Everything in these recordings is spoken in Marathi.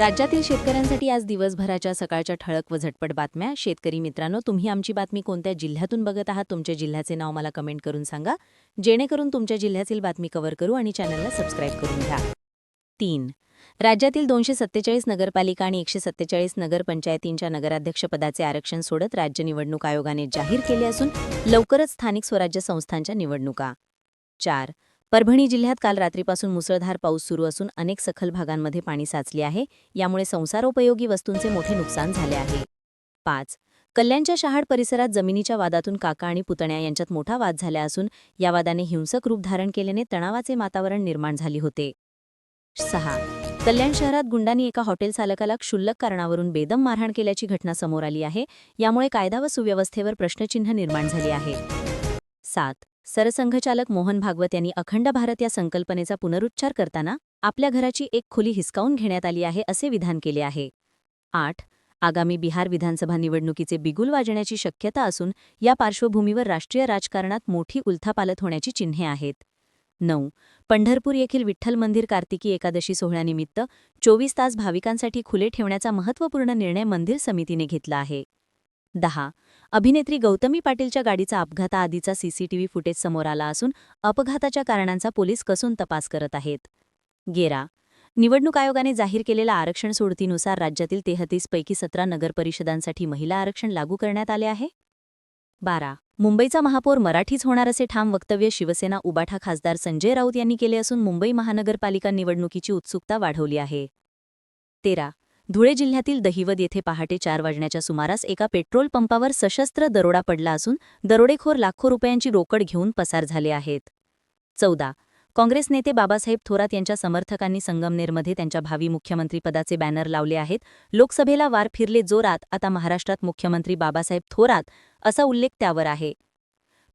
राज्यातील शेतकऱ्यांसाठी आज दिवसभराच्या सकाळच्या ठळक व झटपट बातम्या. शेतकरी मित्रांनो तुम्ही आमची बातमी कोणत्या जिल्ह्यातून बघत आहात? तुमच्या जिल्ह्याचे नाव मला कमेंट करून सांगा. जेणेकरून तुमच्या जिल्ह्यातील बातमी कव्हर करू आणि चॅनलला सबस्क्राईब करून घ्या. तीन. राज्यातील दोनशे सत्तेचाळीस नगरपालिका आणि एकशे सत्तेचाळीस नगरपंचायतींच्या नगराध्यक्षपदाचे आरक्षण सोडत राज्य निवडणूक आयोगाने जाहीर केले असून लवकरच स्थानिक स्वराज्य संस्थांच्या निवडणुका. चार. परभणी जिल्ह्यात काल रात्रीपासून मुसळधार पाऊस सुरू असून अनेक सखल भागांमध्ये पाणी साचले आहे. यामुळे संसारोपयोगी वस्तूंचे मोठे नुकसान झाले आहे. पाच. कल्याणच्या शहाड परिसरात जमिनीच्या वादातून काका आणि पुतण्या यांच्यात मोठा वाद झाला असून या वादाने हिंसक रूप धारण केल्याने तणावाचे वातावरण निर्माण झाले होते. सहा. कल्याण शहरात गुंडांनी एका हॉटेल चालकाला क्षुल्लक कारणावरून बेदम मारहाण केल्याची घटना समोर आली आहे. यामुळे कायदा व सुव्यवस्थेवर प्रश्नचिन्ह निर्माण झाले आहे. सात. सरसंघचालक मोहन भागवत यांनी अखंड भारत या संकल्पनेचा पुनरुच्चार करताना आपल्या घराची एक खोली हिसकावून घेण्यात आली आहे असे विधान केले आहे. आठ. आगामी बिहार विधानसभा निवडणुकीचे बिगुल वाजण्याची शक्यता असून या पार्श्वभूमीवर राष्ट्रीय राजकारणात मोठी उलथापालथ होण्याची चिन्हे आहेत. नऊ. पंढरपूर येथील विठ्ठल मंदिर कार्तिकी एकादशी सोहळ्यानिमित्त चोवीस तास भाविकांसाठी खुले ठेवण्याचा महत्त्वपूर्ण निर्णय मंदिर समितीने घेतला आहे. दहा. अभिनेत्री गौतमी पाटीलच्या गाडीचा अपघाताआधीचा सीसीटीव्ही फुटेज समोर आला असून अपघाताच्या कारणांचा पोलीस कसून तपास करत आहेत. गेरा. निवडणूक आयोगाने जाहीर केलेल्या आरक्षण सोडतीनुसार राज्यातील तेहतीस पैकी सतरा नगरपरिषदांसाठी महिला आरक्षण लागू करण्यात आले आहे? बारा. मुंबईचा महापौर मराठीच होणार असे ठाम वक्तव्य शिवसेना उबाठा खासदार संजय राऊत यांनी केले असून मुंबई महानगरपालिका निवडणुकीची उत्सुकता वाढवली आहे. तेरा. धुळे जिल्ह्यातील दहिवद येथे पहाटे चार वाजण्याच्या सुमारास एका पेट्रोल पंपावर सशस्त्र दरोडा पडला असून दरोडेखोर लाखो रुपयांची रोकड घेऊन पसार झाले आहेत. चौदा. काँग्रेस नेते बाबासाहेब थोरात यांच्या समर्थकांनी संगमनेरमध्ये त्यांच्या भावी मुख्यमंत्रीपदाचे बॅनर लावले आहेत. लोकसभेला वार फिरले जोरात आता महाराष्ट्रात मुख्यमंत्री बाबासाहेब थोरात असा उल्लेख त्यावर आहे.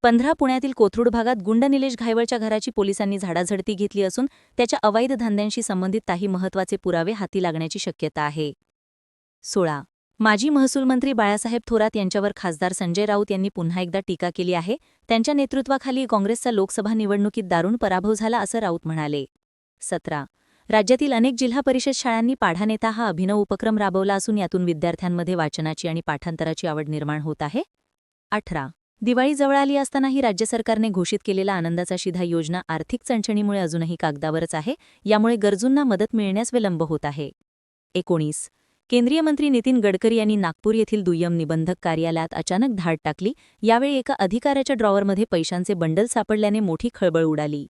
पंधरा पुण्यातील कोथरूड भागात गुंड निलेश घायवळच्या घराची पोलिसांनी झाडाझडती घेतली असून त्याच्या अवैध धंद्यांशी संबंधित काही महत्त्वाचे पुरावे हाती लागण्याची शक्यता आहे. सोळा. माजी महसूल मंत्री बाळासाहेब थोरात यांच्यावर खासदार संजय राऊत यांनी पुन्हा एकदा टीका केली आहे. त्यांच्या नेतृत्वाखाली काँग्रेसचा लोकसभा निवडणुकीत दारुण पराभव झाला असं राऊत म्हणाले. सतरा. राज्यातील अनेक जिल्हा परिषद शाळांनी पाढानेता हा अभिनव उपक्रम राबवला असून यातून विद्यार्थ्यांमध्ये वाचनाची आणि पाठांतराची आवड निर्माण होत आहे. अठरा. दिवाळी जवळ आली असतानाही राज्य सरकारने घोषित केलेला आनंदाचा शिधा योजना आर्थिक चणचणीमुळे अजूनही कागदावरच आहे यामुळे गरजूंना मदत मिळण्यास विलंब होत आहे. एकोणीस. केंद्रीय मंत्री नितीन गडकरी यांनी नागपूर येथील दुय्यम निबंधक कार्यालयात अचानक धाड टाकली यावेळी एका अधिकाऱ्याच्या ड्रॉवरमध्ये पैशांचे बंडल सापडल्याने मोठी खळबळ उडाली.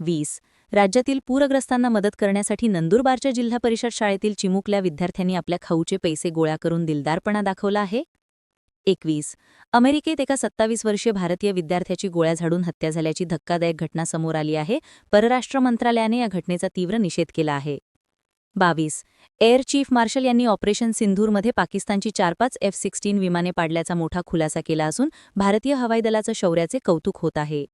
वीस. राज्यातील पूरग्रस्तांना मदत करण्यासाठी नंदुरबारच्या जिल्हा परिषद शाळेतील चिमुकल्या विद्यार्थ्यांनी आपल्या खाऊचे पैसे गोळा करून दिलदारपणा दाखवला आहे. एकवीस. अमेरिकेत एका सत्तावीस वर्षीय भारतीय विद्यार्थ्याची गोळ्या झाडून हत्या झाल्याची धक्कादायक घटना समोर आली आहे. परराष्ट्र मंत्रालयाने या घटनेचा तीव्र निषेध केला आहे. बावीस. एअर चीफ मार्शल यांनी ऑपरेशन सिंधूरमध्ये पाकिस्तानची चार पाच एफ सिक्स्टीन विमाने पाडल्याचा मोठा खुलासा केला असून भारतीय हवाई दलाचं शौर्याचे कौतुक होत आहे.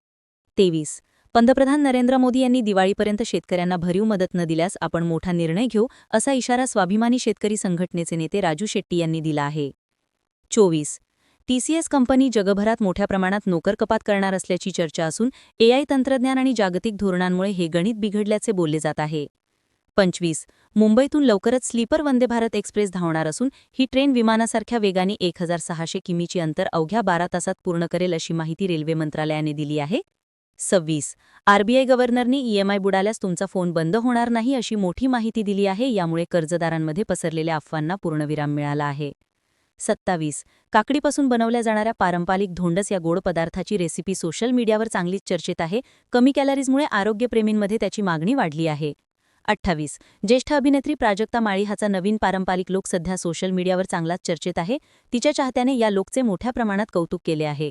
तेवीस. पंतप्रधान नरेंद्र मोदी यांनी दिवाळीपर्यंत शेतकऱ्यांना भरीव मदत न दिल्यास आपण मोठा निर्णय घेऊ असा इशारा स्वाभिमानी शेतकरी संघटनेचे नेते राजू शेट्टी यांनी दिला आहे. चोवीस. टीसीएस कंपनी जगभरात मोठ्या प्रमाणात नोकरकपात करणार असल्याची चर्चा असून एआय तंत्रज्ञान आणि जागतिक धोरणांमुळे हे गणित बिघडल्याचे बोलले जात आहे. पंचवीस. मुंबईतून लवकरच स्लीपर वंदे भारत एक्सप्रेस धावणार असून ही ट्रेन विमानासारख्या वेगाने एक हजार सहाशे किमीची अंतर अवघ्या बारा तासात पूर्ण करेल अशी माहिती रेल्वे मंत्रालयाने दिली आहे. सव्वीस. आरबीआय गव्हर्नरने ईएमआय बुडाल्यास तुमचा फोन बंद होणार नाही अशी मोठी माहिती दिली आहे यामुळे कर्जदारांमध्ये पसरलेल्या अफवांना पूर्णविराम मिळाला आहे. सत्तावीस. काकडीपासून बनवल्या जाणाऱ्या पारंपरिक धोंडस या गोड पदार्थाची रेसिपी सोशल मीडियावर चांगलीच चर्चेत आहे. कमी कॅलरीजमुळे आरोग्यप्रेमींमध्ये त्याची मागणी वाढली आहे. अठ्ठावीस. ज्येष्ठ अभिनेत्री प्राजक्ता माळी हाचा नवीन पारंपरिक लोक सध्या सोशल मीडियावर चांगलाच चर्चेत आहे. तिच्या चाहत्याने या लोकचे मोठ्या प्रमाणात कौतुक केले आहे.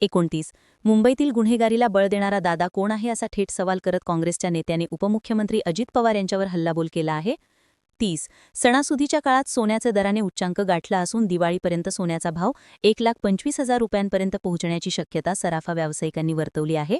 एकोणतीस. मुंबईतील गुन्हेगारीला बळ देणारा दादा कोण आहे असा थेट सवाल करत काँग्रेसच्या नेत्याने उपमुख्यमंत्री अजित पवार यांच्यावर हल्लाबोल केला आहे. तीस. सणासुदीच्या काळात सोन्याचे दराने उच्चांक गाठला असून दिवाळीपर्यंत सोन्याचा भाव एक लाख पंचवीस हजार रुपयांपर्यंत पोहोचण्याची शक्यता सराफा व्यावसायिकांनी वर्तवली आहे.